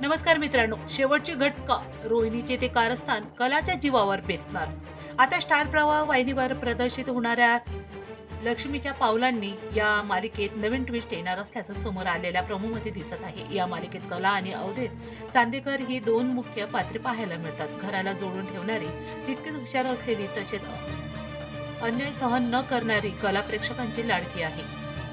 नमस्कार मित्रांनो शेवटची घटका रोहिणीचे ते कारस्थान कलाच्या जीवावर बेतणार आता स्टार प्रवाह वाहिनीवर प्रदर्शित होणाऱ्या लक्ष्मीच्या पावलांनी या मालिकेत नवीन ट्विस्ट येणार असल्याचं समोर आलेल्या प्रमोमध्ये दिसत आहे. या मालिकेत कला आणि अवधेत चांदेकर ही दोन मुख्य पात्रे पाहायला मिळतात. घराला जोडून ठेवणारी तितकीच हुशार असलेली तसेच अन्याय सहन न करणारी कला प्रेक्षकांची लाडकी आहे.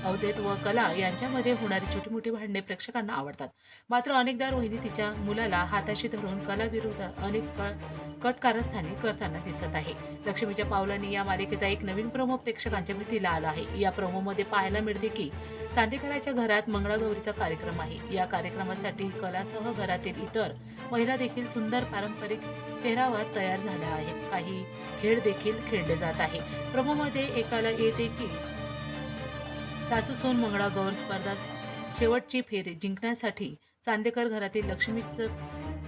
अवधेत व कला यांच्यामध्ये होणारी छोटी मोठी भांडणे प्रेक्षकांना आवडतात. मात्र अनेकदा रोहिणी तिच्या मुलाला हाताशी धरून कला अनेक क- कट कारस्थाने करताना दिसत आहे. लक्ष्मीच्या पावलांनी या मालिकेचा एक नवीन प्रोमो प्रेक्षकांच्या भेटीला आला आहे. या प्रोमोमध्ये पाहायला मिळते की चांदेकराच्या घरात मंगळागौरीचा कार्यक्रम आहे. या कार्यक्रमासाठी कलासह घरातील इतर महिला देखील सुंदर पारंपरिक पेहरावात तयार झाल्या आहेत काही खेळ देखील खेळले जात आहे. प्रोमोमध्ये एकाला येते की सासू सोन मंगळागौर स्पर्धा शेवटची फेरी जिंकण्यासाठी चांदेकर घरातील लक्ष्मीचं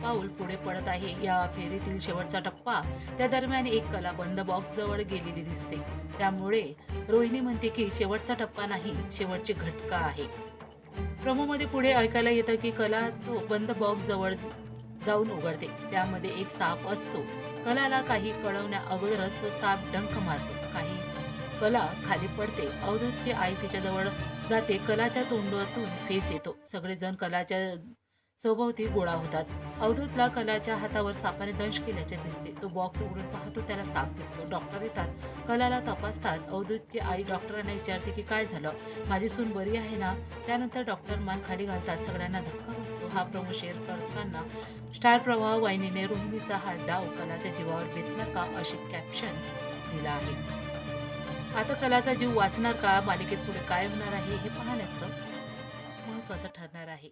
पाऊल पुढे पडत आहे. या फेरीतील शेवटचा टप्पा त्या दरम्यान एक कला बंद बॉक्स जवळ गेलेली दिसते. त्यामुळे रोहिणी म्हणते की शेवटचा टप्पा नाही शेवटची घटका आहे. प्रोमोमध्ये पुढे ऐकायला येतं की कला तो बंद बॉक्स जवळ जाऊन उघडते. त्यामध्ये एक साप असतो. कलाला काही कळवण्या अगोदरच तो साप डंख मारतो. काही कला खाली पडते. अवधूतची आई तिच्याजवळ जाते. कलाच्या तोंडातून फेस येतो. सगळेजण कलाच्या सभोवती गोळा होतात. अवधूतला कलाच्या हातावर सापाने दंश केल्याचे दिसते. तो बॉक्स उघडून पाहतो त्याला साप दिसतो. डॉक्टर येतात. कलाला तपासतात. अवधूतची आई डॉक्टरांना विचारते की काय झालं? माझी सून बरी आहे ना? त्यानंतर डॉक्टर मान खाली घालतात. सगळ्यांना धक्का बसतो. हा प्रमो शेअर करताना स्टार प्रवाह वाहिनीने रोहिणीचा हा डाव कलाच्या जीवावर बेतणार का अशी कॅप्शन दिला आहे. आता कलाचा जीव वाचणार का? मालिकेत पुढे काय होणार आहे हे पाहण्याचं महत्वाचं ठरणार आहे.